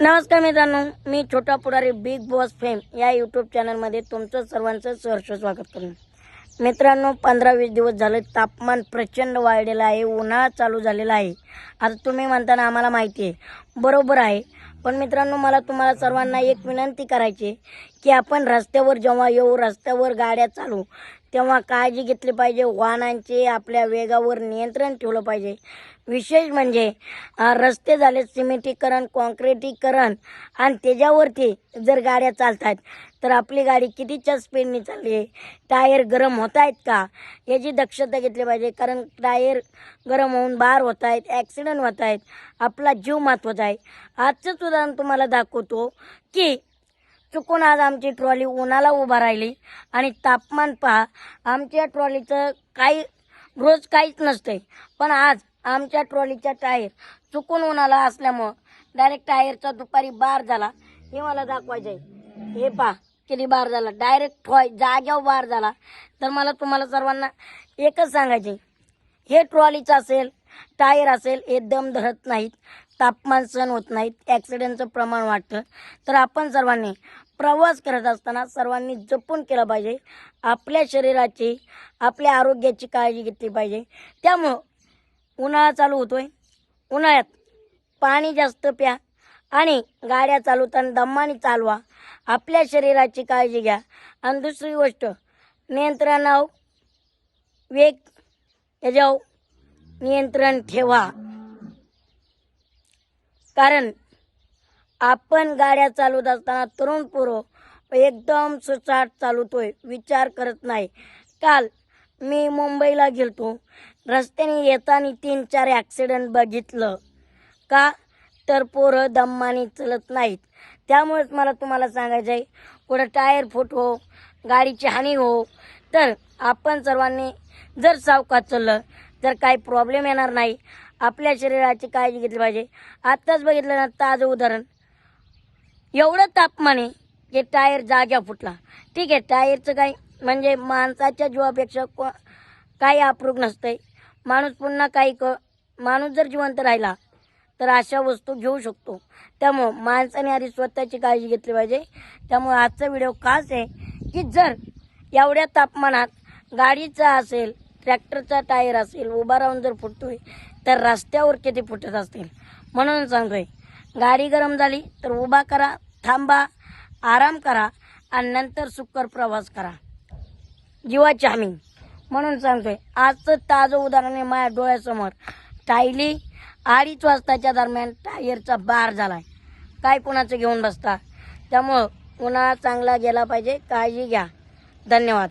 नमस्कार मित्रांनो मी Chhota Pudhari Bigg Boss fame या यूट्यूब चॅनलमध्ये तुमचं सर्वांचं सहर्ष स्वागत करतो. मित्रांनो पंधरा वीस दिवस झाले तापमान प्रचंड वाढलेलं आहे उन्हाळा चालू झालेला आहे. आता तुम्ही म्हणताना आम्हाला माहिती आहे बरोबर आहे. पण मित्रांनो मला तुम्हाला सर्वांना एक विनंती करायची आहे की आपण रस्त्यावर जेव्हा येऊ रस्त्यावर गाड्या चालू तेव्हा काळजी घेतली पाहिजे. वाहनांचे आपल्या वेगावर नियंत्रण ठेवलं पाहिजे. विशेष म्हणजे रस्ते झाले सिमेंटीकरण कॉन्क्रिटीकरण आणि त्याच्यावरती जर गाड्या चालत आहेत तर आपली गाडी कितीच्या स्पीडने चालली? आहे टायर गरम होत आहेत का? याची दक्षता घेतली पाहिजे. कारण टायर गरम होऊन बार होत आहेत ॲक्सिडेंट होत आहेत आपला जीव महत्त्वाचा आहे. आजचंच उदाहरण तुम्हाला दाखवतो की चुकून आज आमची ट्रॉली उन्हाला उभा राहिली. आणि तापमान पहा आमच्या ट्रॉलीचं काही रोज काहीच नसतंय. पण आज आमच्या ट्रॉलीचा टायर चुकून उन्हाला असल्यामुळं डायरेक्ट टायरचा दुपारी बार झाला. हे मला दाखवायचं आहे. हे पहा किती बार झाला. डायरेक्ट ठॉय जाग्यावर बार झाला. तर मला तुम्हाला सर्वांना एकच सांगायचे हे ट्रॉलीचं असेल टायर असेल हे दम धरत नाहीत. तापमान सहन होत नाहीत ॲक्सिडेंटचं प्रमाण वाढतं. तर आपण सर्वांनी प्रवास करत असताना सर्वांनी जपून केला पाहिजे. आपल्या शरीराची आपल्या आरोग्याची काळजी घेतली पाहिजे. त्यामुळं उन्हाळा चालू होतो आहे उन्हाळ्यात पाणी जास्त प्या आणि गाड्या चालवताना दम्माने चालवा. आपल्या शरीराची काळजी घ्या. आणि दुसरी गोष्ट नियंत्रणावर वेग याच्यावर नियंत्रण ठेवा. कारण आपण गाड्या चालवत असताना तरुण पोरं एकदम सुचाट चालवतोय विचार करत नाही. काल मी मुंबईला गेलतो. रस्त्याने येताना तीन चार ॲक्सिडेंट बघितलं. का? तर पोरं दम्माने चलत नाहीत. त्यामुळेच मला तुम्हाला सांगायचं आहे कुठं टायर फुटो हो, गाडीची हानी हो तर आपण सर्वांनी जर सावकात चाललं तर काही प्रॉब्लेम येणार नाही. आपल्या शरीराची काळजी घेतली पाहिजे. आत्ताच बघितलं ना ताजं उदाहरण. एवढं तापमान आहे की टायर जाग्या फुटला. ठीक आहे टायरचं काही म्हणजे माणसाच्या जीवापेक्षा को काही अप्रूप नसतंय. माणूस पुन्हा काही क माणूस जर जिवंत राहिला तर अशा वस्तू घेऊ शकतो. त्यामुळं माणसाने आधी स्वतःची काळजी घेतली पाहिजे. त्यामुळं आजचा व्हिडिओ खास आहे की जर एवढ्या तापमानात गाडीचा असेल ट्रॅक्टरचा टायर असेल उभा राहून जर फुटतोय तर रस्त्यावर किती फुटत असतील? म्हणून सांगतोय गाडी गरम झाली तर उभा करा थांबा आराम करा आणि नंतर सुकर प्रवास करा. जीवाची हमी. म्हणून सांगतोय आजचं ताजं उदाहरण आहे माझ्या डोळ्यासमोर. टायली अडीच वाजताच्या दरम्यान टायरचा बार झालाय. काय कोणाचं घेऊन बसता? त्यामुळं उन्हाळा चांगला गेला पाहिजे काळजी घ्या. धन्यवाद.